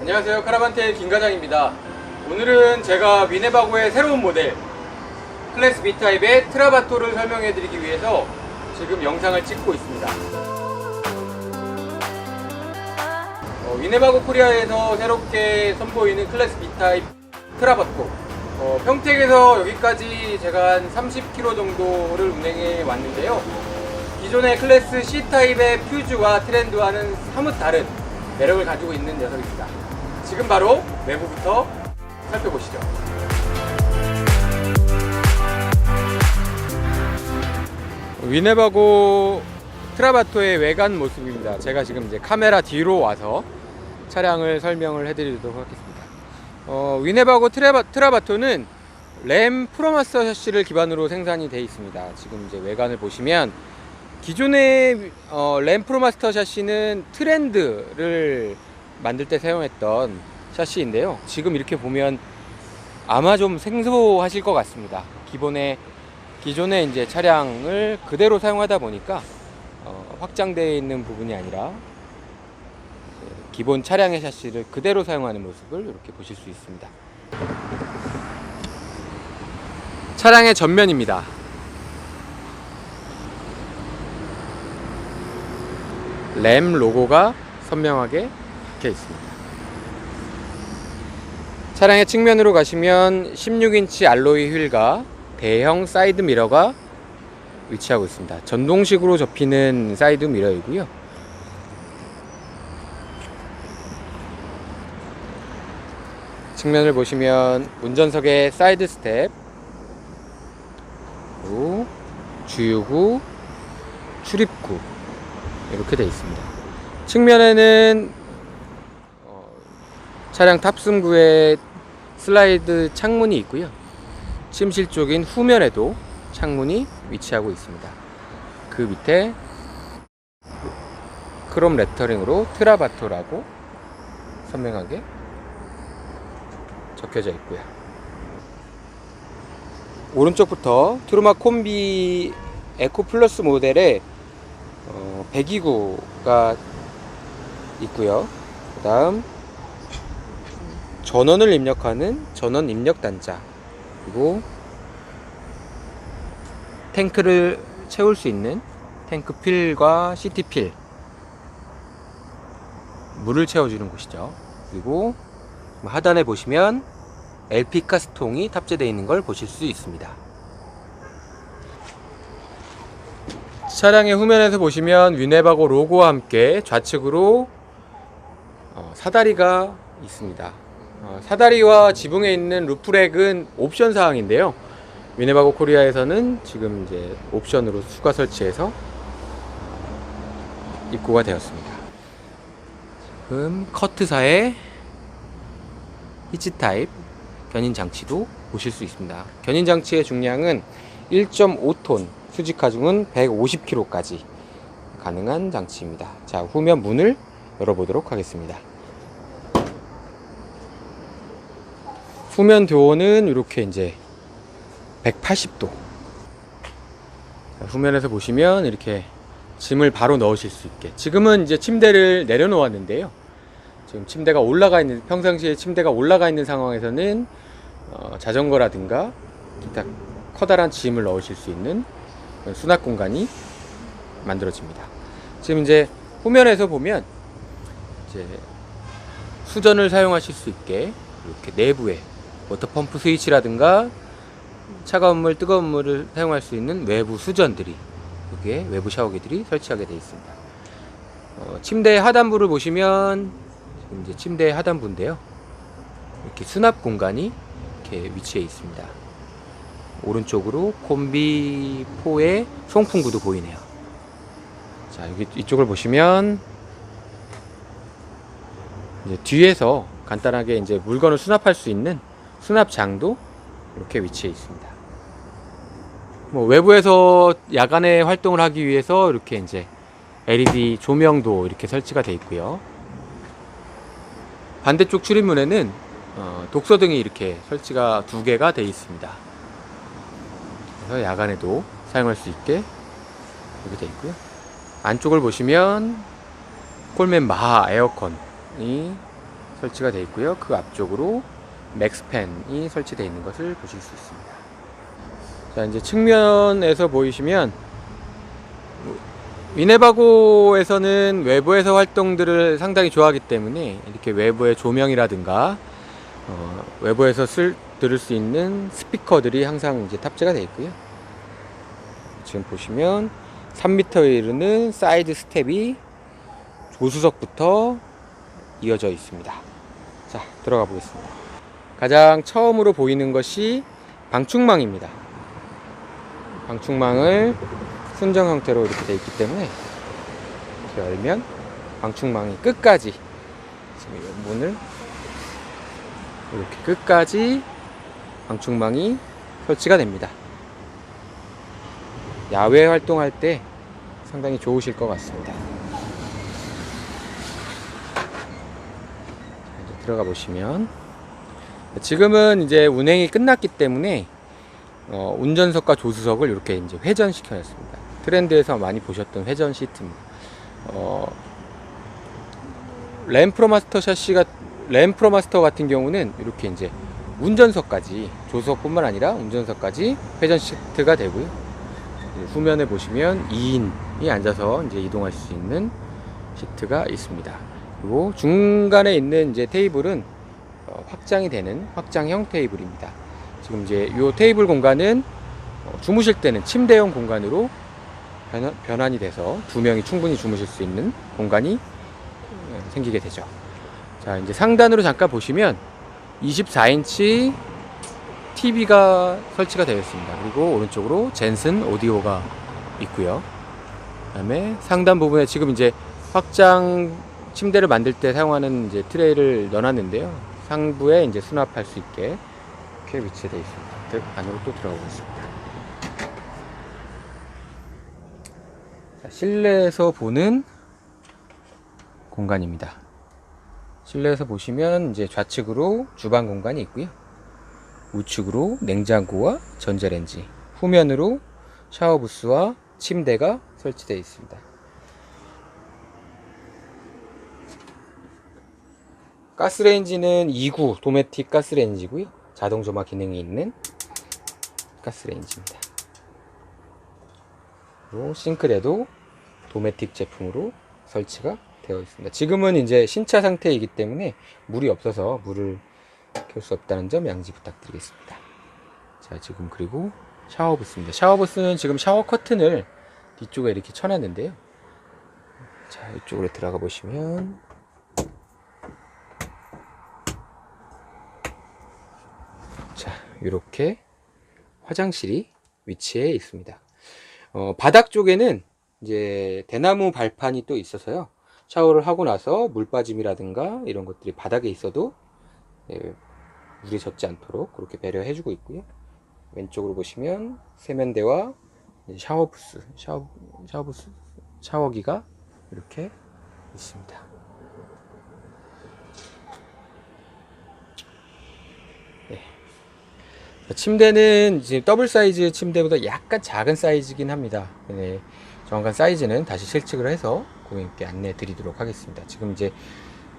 안녕하세요. 카라반테일 김과장입니다. 오늘은 제가 위네바고의 새로운 모델 클래스 B타입의 트라바토를 설명해 드리기 위해서 지금 영상을 찍고 있습니다. 어, 위네바고 코리아에서 새롭게 선보이는 클래스 B타입 트라바토. 어, 평택에서 여기까지 제가 한 30km 정도를 운행해 왔는데요 기존의 클래스 C타입의 퓨즈와 트렌드와는 사뭇 다른 매력을 가지고 있는 녀석입니다 지금 바로 외부부터 살펴보시죠. 위네바고 트라바토의 외관 모습입니다. 제가 지금 이제 카메라 뒤로 와서 차량을 설명을 해드리도록 하겠습니다. 어, 위네바고 트라바, 트라바토는 램 프로마스터 샤시를 기반으로 생산이 되어 있습니다. 지금 이제 외관을 보시면 기존의 어, 램 프로 마스터 샤시는 트렌드를 만들 때 사용했던 샤시인데요. 지금 이렇게 보면 아마 좀 생소하실 것 같습니다. 기본의 기존의 이제 차량을 그대로 사용하다 보니까 어, 확장되어 있는 부분이 아니라 기본 차량의 샤시를 그대로 사용하는 모습을 이렇게 보실 수 있습니다. 차량의 전면입니다. 램 로고가 선명하게 박혀 있습니다. 차량의 측면으로 가시면 16인치 알로이 휠과 대형 사이드 미러가 위치하고 있습니다. 전동식으로 접히는 사이드 미러이고요. 측면을 보시면 운전석에 사이드 스텝, 주유구, 출입구 이렇게 되어 있습니다. 측면에는 어, 차량 탑승구에 슬라이드 창문이 있고요. 침실 쪽인 후면에도 창문이 위치하고 있습니다. 그 밑에 크롬 레터링으로 트라바토라고 선명하게 적혀져 있고요. 오른쪽부터 트루마 콤비 에코 플러스 모델에 어, 배기구가 있고요. 그 다음 전원을 입력하는 전원 입력 단자 그리고 탱크를 채울 수 있는 탱크 필과 CT 필 물을 채워주는 곳이죠. 그리고 하단에 보시면 LP 가스통이 탑재되어 있는 걸 보실 수 있습니다. 차량의 후면에서 보시면 위네바고 로고와 함께 좌측으로 어, 사다리가 있습니다. 어, 사다리와 지붕에 있는 루프렉은 옵션 사항인데요. 위네바고 코리아에서는 지금 이제 옵션으로 추가 설치해서 입고가 되었습니다. 지금 커트사의 히치 타입 견인 장치도 보실 수 있습니다. 견인 장치의 중량은 1.5톤, 수직 하중은 150kg까지 가능한 장치입니다. 자, 후면 문을 열어보도록 하겠습니다. 후면 도어는 이렇게 이제 180도. 후면에서 보시면 이렇게 짐을 바로 넣으실 수 있게. 지금은 이제 침대를 내려놓았는데요. 지금 침대가 올라가 있는, 평상시에 침대가 올라가 있는 상황에서는 어, 자전거라든가 기타 커다란 짐을 넣으실 수 있는 수납 공간이 만들어집니다. 지금 이제 후면에서 보면 이제 수전을 사용하실 수 있게 이렇게 내부에 워터펌프 스위치라든가 차가운 물, 뜨거운 물을 사용할 수 있는 외부 수전들이 여기에 외부 샤워기들이 설치하게 되어 있습니다. 어, 침대 하단부를 보시면 이제 침대 하단부인데요. 이렇게 수납 공간이 이렇게 위치해 있습니다. 오른쪽으로 콤비4의 송풍구도 보이네요. 자, 여기 이쪽을 보시면 이제 뒤에서 간단하게 이제 물건을 수납할 수 있는 수납장도 이렇게 위치해 있습니다. 뭐 외부에서 야간에 활동을 하기 위해서 이렇게 이제 LED 조명도 이렇게 설치가 되어 있고요. 반대쪽 출입문에는 어, 독서 등이 이렇게 설치가 두 개가 되어 있습니다. 그래서 야간에도 사용할 수 있게 이렇게 돼 있고요. 안쪽을 보시면 콜맨 마하 에어컨이 설치가 되어 있고요. 그 앞쪽으로 맥스팬이 설치되어 있는 것을 보실 수 있습니다. 자, 이제 측면에서 보이시면 위네바고에서는 외부에서 활동들을 상당히 좋아하기 때문에 이렇게 외부의 조명이라든가 어, 외부에서 쓸 들을 수 있는 스피커들이 항상 이제 탑재가 되어 있고요. 지금 보시면 3m에 이르는 사이드 스텝이 조수석부터 이어져 있습니다. 자, 들어가 보겠습니다. 가장 처음으로 보이는 것이 방충망입니다. 방충망을 순정 형태로 이렇게 되어 있기 때문에 이렇게 열면 방충망이 끝까지 지금 이 문을 이렇게 끝까지 방충망이 설치가 됩니다. 야외 활동할 때 상당히 좋으실 것 같습니다. 들어가 보시면 지금은 이제 운행이 끝났기 때문에 어, 운전석과 조수석을 이렇게 이제 회전시켜 놨습니다. 트렌드에서 많이 보셨던 회전 시트입니다. 어, 램프로마스터 샤시가 램프로마스터 같은 경우는 이렇게 이제 운전석까지 조수석뿐만 아니라 운전석까지 회전 시트가 되고요. 후면에 보시면 2인이 앉아서 이제 이동할 수 있는 시트가 있습니다. 그리고 중간에 있는 이제 테이블은 어, 확장이 되는 확장형 테이블입니다. 지금 이제 이 테이블 공간은 어, 주무실 때는 침대형 공간으로 변환, 변환이 돼서 두 명이 충분히 주무실 수 있는 공간이 어, 생기게 되죠. 자, 이제 상단으로 잠깐 보시면 24인치 TV가 설치가 되어 있습니다. 그리고 오른쪽으로 젠슨 오디오가 있고요. 그다음에 상단 부분에 지금 이제 확장 침대를 만들 때 사용하는 이제 트레이를 넣어놨는데요. 상부에 이제 수납할 수 있게 이렇게 위치되어 있습니다. 들- 안으로 또 들어가 보겠습니다. 자, 실내에서 보는 공간입니다. 실내에서 보시면 이제 좌측으로 주방 공간이 있고요. 우측으로 냉장고와 전자레인지, 후면으로 샤워 부스와 침대가 설치되어 있습니다. 가스레인지는 2구 도메틱 가스레인지고요. 자동 조마 기능이 있는 가스레인지입니다. 싱크대도 도메틱 제품으로 설치가 되어 있습니다. 지금은 이제 신차 상태이기 때문에 물이 없어서 물을 켤 수 없다는 점 양지 부탁드리겠습니다. 자, 지금 그리고 샤워 부스입니다. 샤워 부스는 지금 샤워 커튼을 뒤쪽에 이렇게 쳐놨는데요. 자, 이쪽으로 들어가 보시면 자, 이렇게 화장실이 위치해 있습니다. 어, 바닥 쪽에는 이제 대나무 발판이 또 있어서요. 샤워를 하고 나서 물 빠짐이라든가 이런 것들이 바닥에 있어도 예, 물이 젖지 않도록 그렇게 배려해 주고 있고요. 왼쪽으로 보시면 세면대와 이제 샤워 부스, 샤워, 샤워 부스, 샤워기가 이렇게 있습니다. 네. 침대는 지금 더블 사이즈 침대보다 약간 작은 사이즈긴 합니다. 네. 정확한 사이즈는 다시 실측을 해서 고객님께 안내 드리도록 하겠습니다. 지금 이제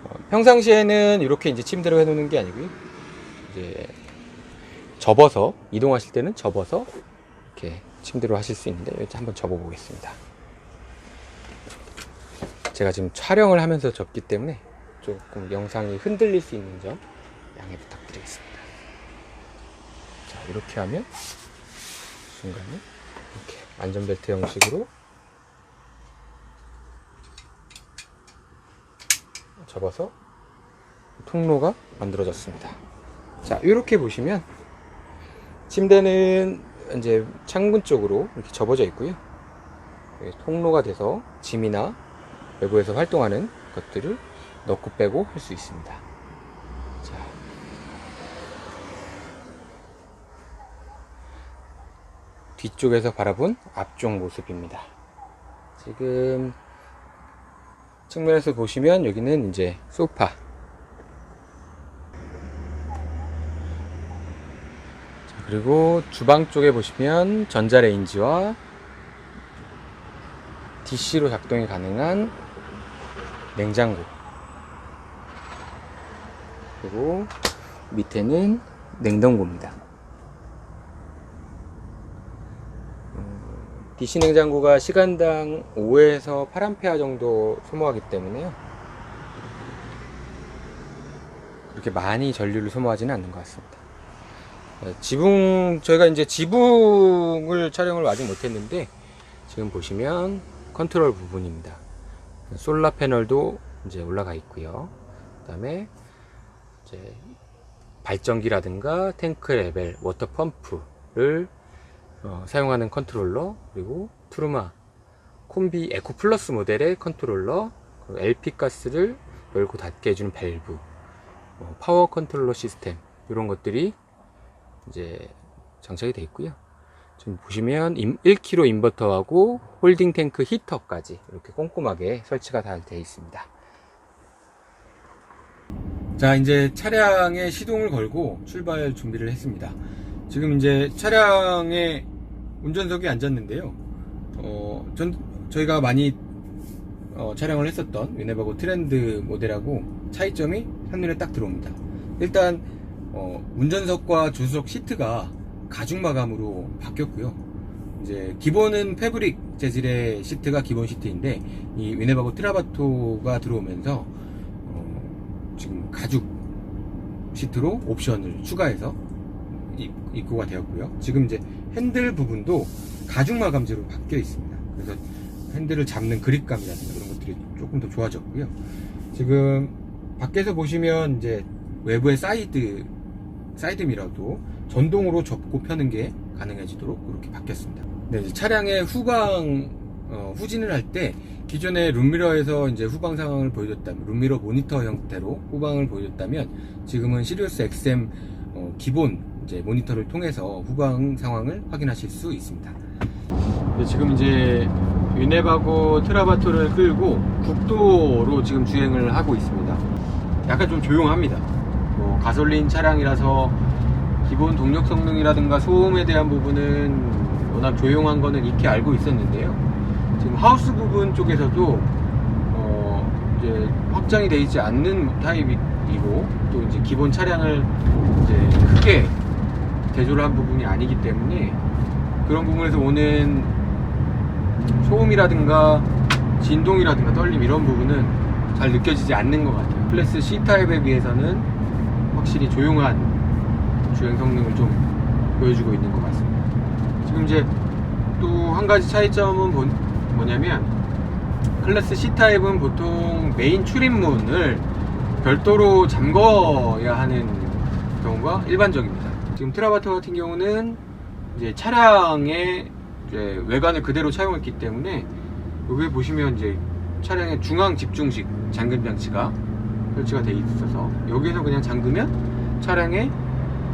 어, 평상시에는 이렇게 이제 침대로 해놓는 게 아니고요. 이제 접어서 이동하실 때는 접어서 이렇게 침대로 하실 수 있는데 이렇게 한번 접어 보겠습니다. 제가 지금 촬영을 하면서 접기 때문에 조금 영상이 흔들릴 수 있는 점 양해 부탁드리겠습니다. 자 이렇게 하면 중간에 이렇게 안전벨트 형식으로 접어서 통로가 만들어졌습니다. 자, 이렇게 보시면 침대는 이제 창문 쪽으로 이렇게 접어져 있고요. 통로가 돼서 짐이나 외부에서 활동하는 것들을 넣고 빼고 할 수 있습니다. 자. 뒤쪽에서 바라본 앞쪽 모습입니다. 지금 측면에서 보시면 여기는 이제 소파 자, 그리고 주방 쪽에 보시면 전자레인지와 DC로 작동이 가능한 냉장고. 그리고 밑에는 냉동고입니다. DC 냉장고가 시간당 5에서 8A 정도 소모하기 때문에요. 그렇게 많이 전류를 소모하지는 않는 것 같습니다. 어, 지붕, 저희가 이제 지붕을 촬영을 아직 못했는데, 지금 보시면 컨트롤 부분입니다. 솔라 패널도 이제 올라가 있고요. 그 다음에 이제 발전기라든가 탱크 레벨, 워터 펌프를 어, 사용하는 컨트롤러, 그리고 투르마, 콤비 에코 플러스 모델의 컨트롤러, LP 가스를 열고 닫게 해주는 밸브, 어, 파워 컨트롤러 시스템, 이런 것들이 이제 장착이 되어 있고요. 지금 보시면 1kg 인버터하고 홀딩 탱크 히터까지 이렇게 꼼꼼하게 설치가 다 되어 있습니다. 자, 이제 차량에 시동을 걸고 출발 준비를 했습니다. 지금 이제 차량에 운전석에 앉았는데요. 어, 전, 저희가 많이 어, 촬영을 했었던 위네바고 트렌드 모델하고 차이점이 한눈에 딱 들어옵니다. 일단 어, 운전석과 조수석 시트가 가죽 마감으로 바뀌었고요. 이제 기본은 패브릭 재질의 시트가 기본 시트인데 이 위네바고 트라바토가 들어오면서 어, 지금 가죽 시트로 옵션을 추가해서 입- 입고가 되었고요. 지금 이제 핸들 부분도 가죽 마감재로 바뀌어 있습니다. 그래서 핸들을 잡는 그립감이라든가 그런 것들이 조금 더 좋아졌고요. 지금 밖에서 보시면 이제 외부의 사이드 사이드 미러도 전동으로 접고 펴는 게 가능해지도록 그렇게 바뀌었습니다. 네, 차량의 후방 어, 후진을 할 때 기존의 룸미러에서 이제 후방 상황을 보여줬다면 룸미러 모니터 형태로 후방을 보여줬다면 지금은 시리우스 XM 어, 기본 이제 모니터를 통해서 후방 상황을 확인하실 수 있습니다. 네, 지금 이제 위네바고 트라바토를 끌고 국도로 지금 주행을 하고 있습니다. 약간 좀 조용합니다. 뭐 가솔린 차량이라서 기본 동력 성능이라든가 소음에 대한 부분은 워낙 조용한 거는 익히 알고 있었는데요. 지금 하우스 부분 쪽에서도 어 이제 확장이 되어 있지 않는 타입이고 또 이제 기본 차량을 이제 크게 대조를 한 부분이 아니기 때문에 그런 부분에서 오는 소음이라든가 진동이라든가 떨림 이런 부분은 잘 느껴지지 않는 것 같아요. 클래스 C 타입에 비해서는 확실히 조용한 주행 성능을 좀 보여주고 있는 것 같습니다. 지금 이제 또 한 가지 차이점은 뭐- 뭐냐면 클래스 C 타입은 보통 메인 출입문을 별도로 잠궈야 하는 경우가 일반적입니다. 지금 트라바터 같은 경우는 이제 차량의 이제 외관을 그대로 차용했기 때문에 여기 보시면 이제 차량의 중앙 집중식 잠금 장치가 설치가 되어 있어서 여기서 그냥 잠그면 차량의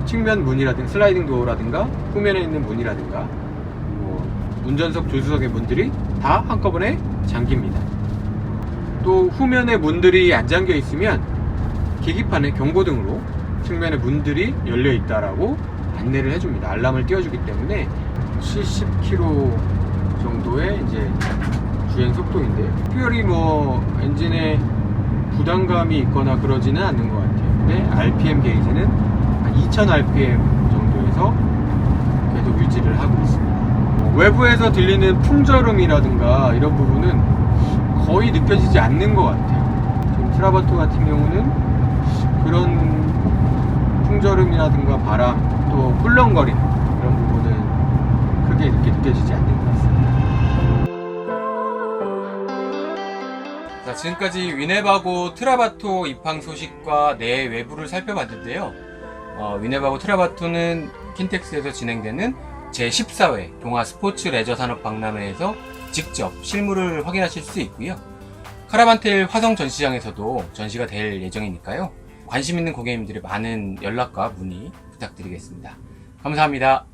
측면 문이라든가 슬라이딩 도어라든가 후면에 있는 문이라든가 뭐 운전석 조수석의 문들이 다 한꺼번에 잠깁니다. 또 후면의 문들이 안 잠겨 있으면 계기판에 경고등으로 측면의 문들이 열려 있다라고 안내를 해줍니다. 알람을 띄워주기 때문에 70km 정도의 이제 주행 속도인데 특별히 뭐 엔진에 부담감이 있거나 그러지는 않는 것 같아요. 근데 RPM 게이지는 한 2000 RPM 정도에서 계속 유지를 하고 있습니다. 뭐 외부에서 들리는 풍절음이라든가 이런 부분은 거의 느껴지지 않는 것 같아요. 트라바토 같은 경우는 그런 풍절음이라든가 바람 또 훌렁거림 이런 부분은 크게 이렇게 느껴지지 않는 것 같습니다. 자, 지금까지 위네바고 트라바토 입항 소식과 내 외부를 살펴봤는데요. 어, 위네바고 트라바토는 킨텍스에서 진행되는 제14회 동아 스포츠 레저 산업 박람회에서 직접 실물을 확인하실 수 있고요. 카라반텔 화성 전시장에서도 전시가 될 예정이니까요. 관심 있는 고객님들의 많은 연락과 문의 부탁드리겠습니다. 감사합니다.